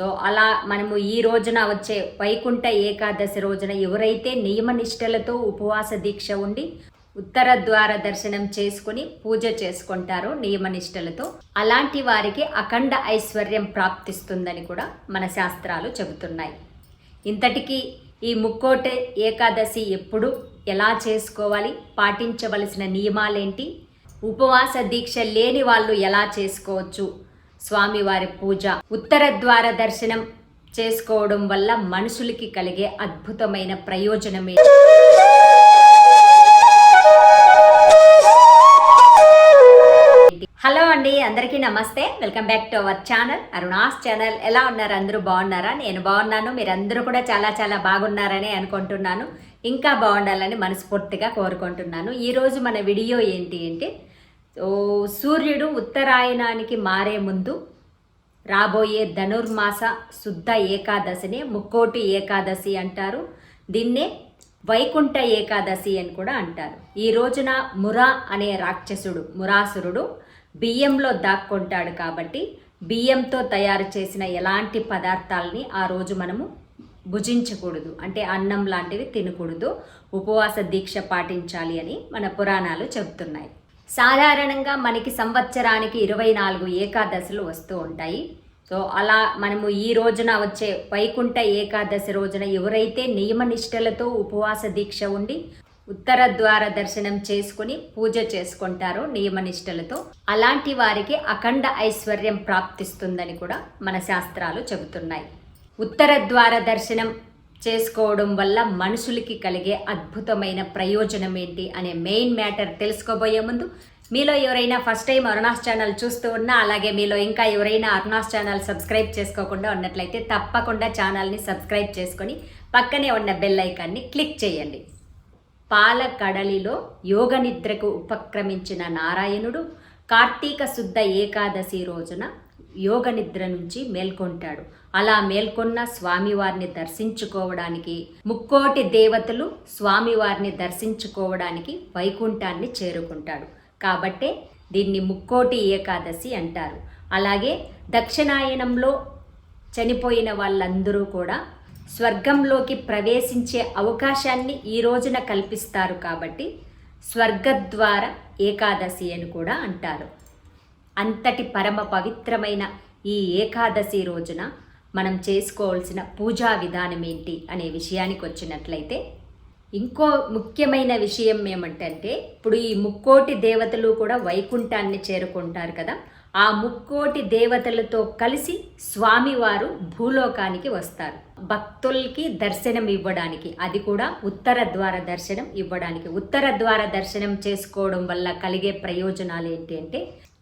So అలా మనము ఈ రోజున వచ్చే వైకుంఠ ఏకాదశి రోజున ఎవరైతే నియమనిష్టలతో ఉపవాస దీక్ష ఉండి ఉత్తర ద్వార దర్శనం చేసుకుని పూజ చేసుకుంటారో నియమనిష్టలతో అలాంటి వారికి అఖండ ఐశ్వర్యం ప్రాప్తిస్తుందని కూడా మన శాస్త్రాలు చెబుతున్నాయి. ఇంతటికీ ఈ ముక్కోటి ఏకాదశి ఎప్పుడు ఎలా చేసుకోవాలి పాటించవలసిన నియమాలేంటి ఉపవాస దీక్ష లేని వాళ్ళు ఎలా చేసుకోవచ్చు స్వామివారి పూజ ఉత్తర ద్వార దర్శనం చేసుకోవడం వల్ల మనుషులకి కలిగే అద్భుతమైన ప్రయోజనమే. హలో అండి అందరికీ నమస్తే. Welcome back to our channel. Aruna's channel. ఎలా ఉన్నారు? అందరూ బాగున్నారా? నేను బాగున్నాను. మీరందరూ కూడా చాలా చాలా బాగున్నారని అనుకుంటున్నాను. ఇంకా బాగుండాలని మనస్ఫూర్తిగా కోరుకుంటున్నాను. ఈరోజు మన వీడియో ఏంటి అంటే సూర్యుడు ఉత్తరాయణానికి మారే ముందు రాబోయే ధనుర్మాస శుద్ధ ఏకాదశిని ముక్కోటి ఏకాదశి అంటారు. దీన్నే వైకుంఠ ఏకాదశి అని కూడా అంటారు. ఈ రోజున మురా అనే రాక్షసుడు మురాసురుడు బియ్యంలో దాక్కుంటాడు కాబట్టి బియ్యంతో తయారు చేసిన ఎలాంటి పదార్థాలని ఆ రోజు మనము భుజించకూడదు. అంటే అన్నం లాంటివి తినకూడదు. ఉపవాస దీక్ష పాటించాలి అని మన పురాణాలు చెబుతున్నాయి. సాధారణంగా మనకి సంవత్సరానికి ఇరవై నాలుగు ఏకాదశులు వస్తూ ఉంటాయి. సో అలా మనము ఈ రోజున వచ్చే వైకుంఠ ఏకాదశి రోజున ఎవరైతే నియమనిష్టలతో ఉపవాస దీక్ష ఉండి ఉత్తర ద్వార దర్శనం చేసుకుని పూజ చేసుకుంటారో నియమనిష్టలతో అలాంటి వారికి అఖండ ఐశ్వర్యం ప్రాప్తిస్తుందని కూడా మన శాస్త్రాలు చెబుతున్నాయి. ఉత్తర ద్వార దర్శనం చేసుకోవడం వల్ల మనుషులకి కలిగే అద్భుతమైన ప్రయోజనం ఏంటి అనే మెయిన్ మ్యాటర్ తెలుసుకోబోయే ముందు మీలో ఎవరైనా ఫస్ట్ టైం అరుణాస్ ఛానల్ చూస్తూ ఉన్నా అలాగే మీలో ఇంకా ఎవరైనా అరుణాస్ ఛానల్ సబ్స్క్రైబ్ చేసుకోకుండా ఉన్నట్లయితే తప్పకుండా ఛానల్ని సబ్స్క్రైబ్ చేసుకొని పక్కనే ఉన్న బెల్ ఐకాన్ని క్లిక్ చేయండి. పాల కడలిలో యోగ నిద్రకు ఉపక్రమించిన నారాయణుడు కార్తీక శుద్ధ ఏకాదశి రోజున యోగ నిద్ర నుంచి మేల్కొంటాడు. అలా మేల్కొన్న స్వామివారిని దర్శించుకోవడానికి ముక్కోటి దేవతలు స్వామివారిని దర్శించుకోవడానికి వైకుంఠాన్ని చేరుకుంటాడు. కాబట్టే దీన్ని ముక్కోటి ఏకాదశి అంటారు. అలాగే దక్షిణాయనంలో చనిపోయిన వాళ్ళందరూ కూడా స్వర్గంలోకి ప్రవేశించే అవకాశాన్ని ఈ రోజున కల్పిస్తారు కాబట్టి స్వర్గద్వార ఏకాదశి అని కూడా అంటారు. అంతటి పరమ పవిత్రమైన ఈ ఏకాదశి రోజున మనం చేసుకోవాల్సిన పూజా విధానం ఏంటి అనే విషయానికి వచ్చినట్లయితే ఇంకో ముఖ్యమైన విషయం ఏమంటే ఇప్పుడు ఈ ముక్కోటి దేవతలు కూడా వైకుంఠాన్ని చేరుకుంటారు కదా ఆ ముక్కోటి దేవతలతో కలిసి స్వామివారు భూలోకానికి వస్తారు. భక్తులకి దర్శనం ఇవ్వడానికి అది కూడా ఉత్తర ద్వార దర్శనం ఇవ్వడానికి. ఉత్తర ద్వార దర్శనం చేసుకోవడం వల్ల కలిగే ప్రయోజనాలు ఏంటి అంటే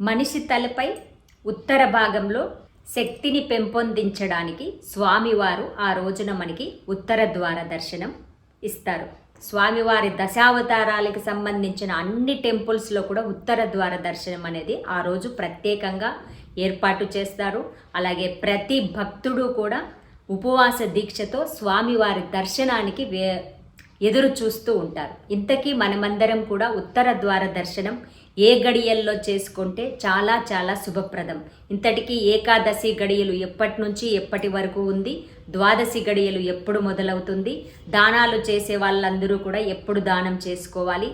మనిషి తలపై ఉత్తర భాగంలో శక్తిని పెంపొందించడానికి స్వామివారు ఆ రోజున మనకి ఉత్తర ద్వార దర్శనం ఇస్తారు. స్వామివారి దశావతారాలకు సంబంధించిన అన్ని టెంపుల్స్లో కూడా ఉత్తర ద్వార దర్శనం అనేది ఆ రోజు ప్రత్యేకంగా ఏర్పాటు చేస్తారు. అలాగే ప్రతి భక్తుడు కూడా ఉపవాస దీక్షతో స్వామివారి దర్శనానికి వే ఎదురు చూస్తూ ఉంటారు. ఇంతకీ మనమందరం కూడా ఉత్తర ద్వార దర్శనం ఏ గడియల్లో చేసుకుంటే చాలా చాలా శుభప్రదం. ఇంతటికీ ఏకాదశి గడియలు ఎప్పటి నుంచి ఎప్పటి వరకు ఉంది? ద్వాదశి గడియలు ఎప్పుడు మొదలవుతుంది? దానాలు చేసే వాళ్ళందరూ కూడా ఎప్పుడు దానం చేసుకోవాలి?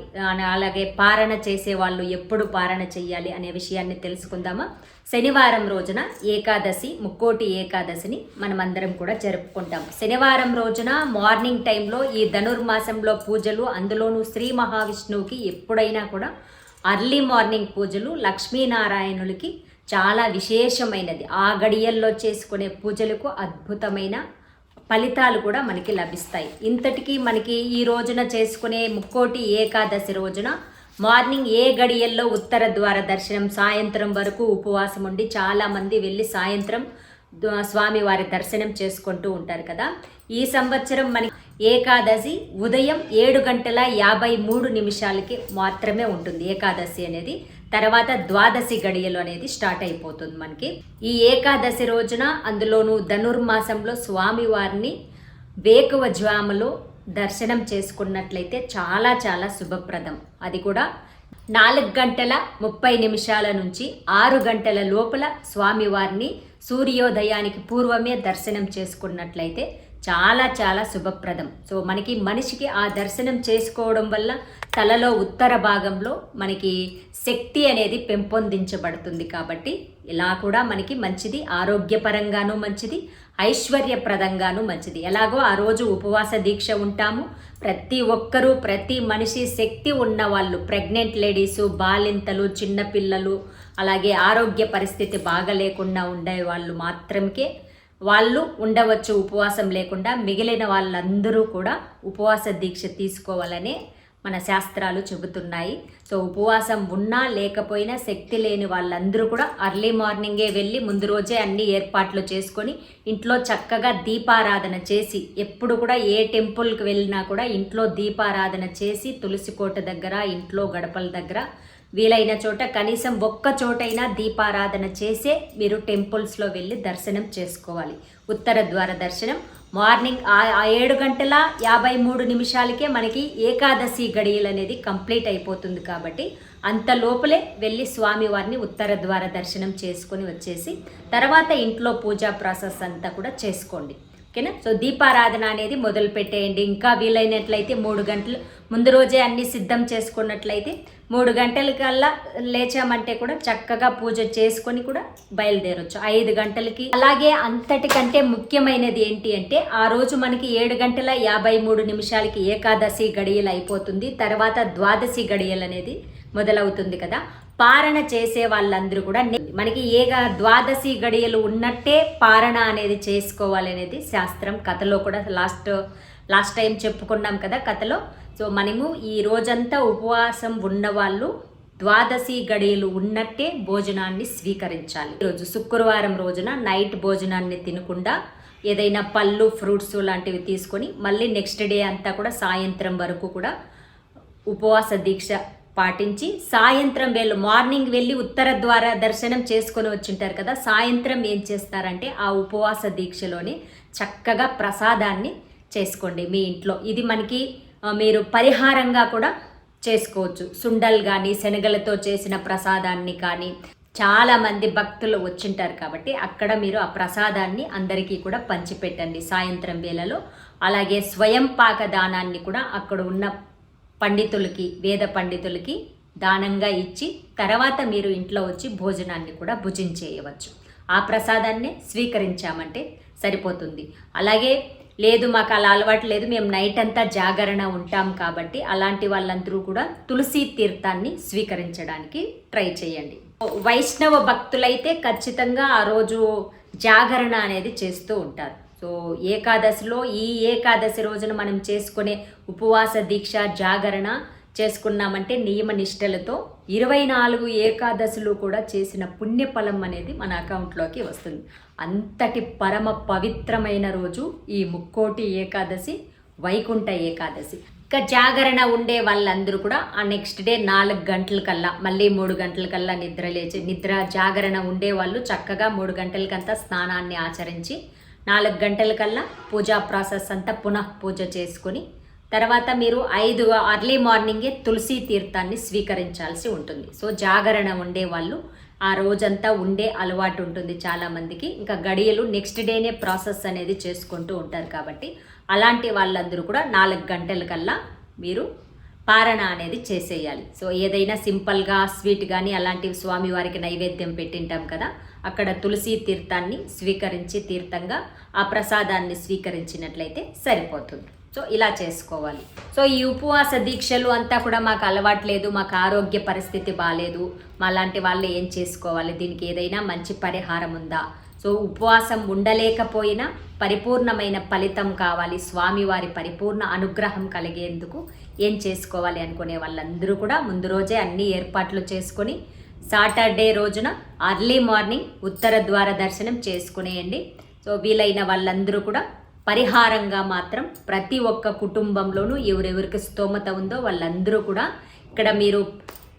అలాగే పారణ చేసే వాళ్ళు ఎప్పుడు పారణ చెయ్యాలి అనే విషయాన్ని తెలుసుకుందామా? శనివారం రోజున ఏకాదశి ముక్కోటి ఏకాదశిని మనమందరం కూడా జరుపుకుంటాం. శనివారం రోజున మార్నింగ్ టైంలో ఈ ధనుర్మాసంలో పూజలు అందులోనూ శ్రీ మహావిష్ణువుకి ఎప్పుడైనా కూడా అర్లీ మార్నింగ్ పూజలు లక్ష్మీనారాయణులకి చాలా విశేషమైనది. ఆ గడియల్లో చేసుకునే పూజలకు అద్భుతమైన ఫలితాలు కూడా మనకి లభిస్తాయి. ఇంతటికి మనకి ఈ రోజున చేసుకునే ముక్కోటి ఏకాదశి రోజున మార్నింగ్ ఏ గడియల్లో ఉత్తర ద్వార దర్శనం సాయంత్రం వరకు ఉపవాసం ఉండి చాలామంది వెళ్ళి సాయంత్రం స్వామివారి దర్శనం చేసుకుంటూ ఉంటారు కదా. ఈ సంవత్సరం మనకి ఏకాదశి ఉదయం ఏడు గంటల యాభై మూడు నిమిషాలకి మాత్రమే ఉంటుంది. ఏకాదశి అనేది తర్వాత ద్వాదశి గడియలు అనేది స్టార్ట్ అయిపోతుంది మనకి. ఈ ఏకాదశి రోజున అందులోనూ ధనుర్మాసంలో స్వామివారిని వేకువ జ్వామలో దర్శనం చేసుకున్నట్లయితే చాలా చాలా శుభప్రదం. అది కూడా నాలుగు గంటల ముప్పై నిమిషాల నుంచి ఆరు గంటల లోపల స్వామివారిని సూర్యోదయానికి పూర్వమే దర్శనం చేసుకున్నట్లయితే చాలా చాలా శుభప్రదం. సో మనకి మనిషికి ఆ దర్శనం చేసుకోవడం వల్ల తలలో ఉత్తర భాగంలో మనకి శక్తి అనేది పెంపొందించబడుతుంది కాబట్టి ఇలా కూడా మనకి మంచిది. ఆరోగ్యపరంగానూ మంచిది. ఐశ్వర్యప్రదంగానూ మంచిది. ఎలాగో ఆ రోజు ఉపవాస దీక్ష ఉంటాము. ప్రతి ఒక్కరూ ప్రతి మనిషి శక్తి ఉన్న వాళ్ళు ప్రెగ్నెంట్ లేడీసు బాలింతలు చిన్నపిల్లలు అలాగే ఆరోగ్య పరిస్థితి బాగలేకుండా ఉండే వాళ్ళు మాత్రమే వాళ్ళు ఉండవచ్చు ఉపవాసం లేకుండా మిగిలిన వాళ్ళందరూ కూడా ఉపవాస దీక్ష తీసుకోవాలనే మన శాస్త్రాలు చెబుతున్నాయి. సో ఉపవాసం ఉన్నా లేకపోయినా శక్తి లేని వాళ్ళందరూ కూడా అర్లీ మార్నింగే వెళ్ళి ముందు రోజే అన్ని ఏర్పాట్లు చేసుకొని ఇంట్లో చక్కగా దీపారాధన చేసి ఎప్పుడు కూడా ఏ టెంపుల్కి వెళ్ళినా కూడా ఇంట్లో దీపారాధన చేసి తులసి కోట దగ్గర ఇంట్లో గడపల దగ్గర వీలైన చోట కనీసం ఒక్క చోటైనా దీపారాధన చేసే మీరు టెంపుల్స్లో వెళ్ళి దర్శనం చేసుకోవాలి. ఉత్తర ద్వార దర్శనం. మార్నింగ్ ఆ ఏడు గంటల యాభై మూడు నిమిషాలకే మనకి ఏకాదశి గడియలు అనేది కంప్లీట్ అయిపోతుంది కాబట్టి అంత లోపలే వెళ్ళి స్వామివారిని ఉత్తర ద్వార దర్శనం చేసుకొని వచ్చేసి తర్వాత ఇంట్లో పూజా ప్రాసెస్ అంతా కూడా చేసుకోండి. ఓకేనా? సో దీపారాధన అనేది మొదలు పెట్టేయండి. ఇంకా వీలైనట్లయితే మూడు గంటలు ముందు రోజే అన్ని సిద్ధం చేసుకున్నట్లయితే మూడు గంటలకల్లా లేచామంటే కూడా చక్కగా పూజ చేసుకొని కూడా బయలుదేరొచ్చు. ఐదు గంటలకి. అలాగే అంతటికంటే ముఖ్యమైనది ఏంటి అంటే ఆ రోజు మనకి ఏడు గంటల యాభై మూడు నిమిషాలకి ఏకాదశి గడియలు అయిపోతుంది. తర్వాత ద్వాదశి గడియలు అనేది మొదలవుతుంది కదా. పారణ చేసే వాళ్ళందరూ కూడా మనకి ఏగా ద్వాదశి గడియలు ఉన్నట్టే పారణ అనేది చేసుకోవాలి అనేది శాస్త్రం. కథలో కూడా లాస్ట్ లాస్ట్ టైం చెప్పుకున్నాం కదా కథలో. సో మనము ఈ రోజంతా ఉపవాసం ఉన్నవాళ్ళు ద్వాదశి గడియలు ఉన్నట్టే భోజనాన్ని స్వీకరించాలి. ఈరోజు శుక్రవారం రోజున నైట్ భోజనాన్ని తినకుండా ఏదైనా పళ్ళు ఫ్రూట్స్ లాంటివి తీసుకొని మళ్ళీ నెక్స్ట్ డే అంతా కూడా సాయంత్రం వరకు కూడా ఉపవాస దీక్ష పాటించి సాయంత్రం వేళ మార్నింగ్ వెళ్ళి ఉత్తర ద్వార దర్శనం చేసుకొని వచ్చింటారు కదా సాయంత్రం ఏం చేస్తారంటే ఆ ఉపవాస దీక్షలోని చక్కగా ప్రసాదాన్ని చేసుకోండి మీ ఇంట్లో. ఇది మనకి మీరు పరిహారంగా కూడా చేసుకోవచ్చు. సుండల్ కానీ శనగలతో చేసిన ప్రసాదాన్ని కానీ చాలామంది భక్తులు వచ్చింటారు కాబట్టి అక్కడ మీరు ఆ ప్రసాదాన్ని అందరికీ కూడా పంచిపెట్టండి సాయంత్రం వేళలో. అలాగే స్వయం పాక దానాన్ని కూడా అక్కడ ఉన్న పండితులకి వేద పండితులకి దానంగా ఇచ్చి తర్వాత మీరు ఇంట్లో వచ్చి భోజనాన్ని కూడా భుజించేయవచ్చు. ఆ ప్రసాదాన్ని స్వీకరించామంటే సరిపోతుంది. అలాగే లేదు మాకు అలా అలవాటు లేదు మేము నైట్ అంతా జాగరణ ఉంటాం కాబట్టి అలాంటి వాళ్ళందరూ కూడా తులసి తీర్థాన్ని స్వీకరించడానికి ట్రై చేయండి. వైష్ణవ భక్తులైతే ఖచ్చితంగా ఆ రోజు జాగరణ అనేది చేస్తూ ఉంటారు. సో ఏకాదశిలో ఈ ఏకాదశి రోజున మనం చేసుకునే ఉపవాస దీక్ష జాగరణ చేసుకున్నామంటే నియమ నిష్టలతో ఇరవై నాలుగు ఏకాదశులు కూడా చేసిన పుణ్యఫలం అనేది మన అకౌంట్లోకి వస్తుంది. అంతటి పరమ పవిత్రమైన రోజు ఈ ముక్కోటి ఏకాదశి వైకుంఠ ఏకాదశి. ఇంకా జాగరణ ఉండే వాళ్ళందరూ కూడా ఆ నెక్స్ట్ డే నాలుగు గంటల కల్లా మళ్ళీ మూడు గంటల కల్లా నిద్ర లేచి నిద్ర జాగరణ ఉండే వాళ్ళు చక్కగా మూడు గంటలకంతా స్నానాన్ని ఆచరించి నాలుగు గంటల కల్లా పూజా ప్రాసెస్ అంతా పునః పూజ చేసుకుని తర్వాత మీరు ఐదు అర్లీ మార్నింగే తులసి తీర్థాన్ని స్వీకరించాల్సి ఉంటుంది. సో జాగరణ ఉండే వాళ్ళు ఆ రోజంతా ఉండే అలవాటు ఉంటుంది చాలామందికి ఇంకా గడియలు నెక్స్ట్ డేనే ప్రాసెస్ అనేది చేసుకుంటూ ఉంటారు కాబట్టి అలాంటి వాళ్ళందరూ కూడా నాలుగు గంటల కల్లా మీరు పారణ అనేది చేసేయాలి. సో ఏదైనా సింపుల్గా స్వీట్ కానీ అలాంటివి స్వామివారికి నైవేద్యం పెట్టింటాం కదా అక్కడ తులసి తీర్థాన్ని స్వీకరించి తీర్థంగా ఆ ప్రసాదాన్ని స్వీకరించినట్లయితే సరిపోతుంది. సో ఇలా చేసుకోవాలి. సో ఈ ఉపవాస దీక్షలు అంతా కూడా మాకు అలవాట్లేదు మాకు ఆరోగ్య పరిస్థితి బాగాలేదు మా లాంటి వాళ్ళు ఏం చేసుకోవాలి దీనికి ఏదైనా మంచి పరిహారం ఉందా? సో ఉపవాసం ఉండలేకపోయినా పరిపూర్ణమైన ఫలితం కావాలి స్వామివారి పరిపూర్ణ అనుగ్రహం కలిగేందుకు ఏం చేసుకోవాలి అనుకునే వాళ్ళందరూ కూడా ముందు రోజే అన్ని ఏర్పాట్లు చేసుకొని సాటర్డే రోజున అర్లీ మార్నింగ్ ఉత్తర ద్వార దర్శనం చేసుకునేయండి. సో వీలైన వాళ్ళందరూ కూడా పరిహారంగా మాత్రం ప్రతి ఒక్క కుటుంబంలోనూ ఎవరెవరికి స్తోమత ఉందో వాళ్ళందరూ కూడా ఇక్కడ మీరు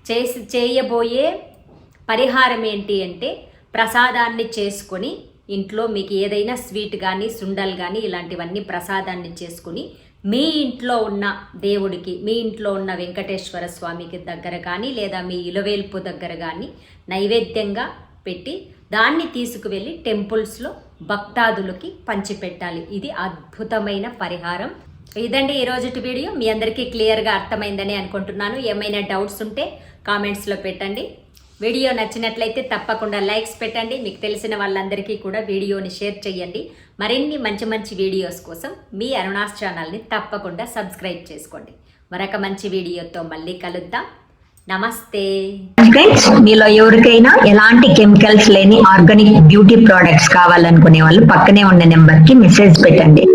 చేసి చేయబోయే పరిహారం ఏంటి అంటే ప్రసాదాన్ని చేసుకొని ఇంట్లో మీకు ఏదైనా స్వీట్ కానీ సుండలు కానీ ఇలాంటివన్నీ ప్రసాదాన్ని చేసుకుని మీ ఇంట్లో ఉన్న దేవుడికి మీ ఇంట్లో ఉన్న వెంకటేశ్వర స్వామికి దగ్గర కానీ లేదా మీ ఇలవేల్పు దగ్గర కానీ నైవేద్యంగా పెట్టి దాన్ని తీసుకువెళ్ళి టెంపుల్స్లో భక్తాదులకి పంచిపెట్టాలి. ఇది అద్భుతమైన పరిహారం. ఇదండి ఈరోజుటి వీడియో. మీ అందరికీ క్లియర్గా అర్థమైందని అనుకుంటున్నాను. ఏమైనా డౌట్స్ ఉంటే కామెంట్స్లో పెట్టండి. వీడియో నచ్చినట్లయితే తప్పకుండా లైక్స్ పెట్టండి. మీకు తెలిసిన వాళ్ళందరికీ కూడా వీడియోని షేర్ చేయండి. మరిన్ని మంచి మంచి వీడియోస్ కోసం మీ అరుణాస్ ఛానల్ని తప్పకుండా సబ్స్క్రైబ్ చేసుకోండి. మరొక మంచి వీడియోతో మళ్ళీ కలుద్దాం. నమస్తే. మీలో ఎవరికైనా ఎలాంటి కెమికల్స్ లేని ఆర్గానిక్ బ్యూటీ ప్రోడక్ట్స్ కావాలనుకునే వాళ్ళు పక్కనే ఉన్న నెంబర్కి మెసేజ్ పెట్టండి.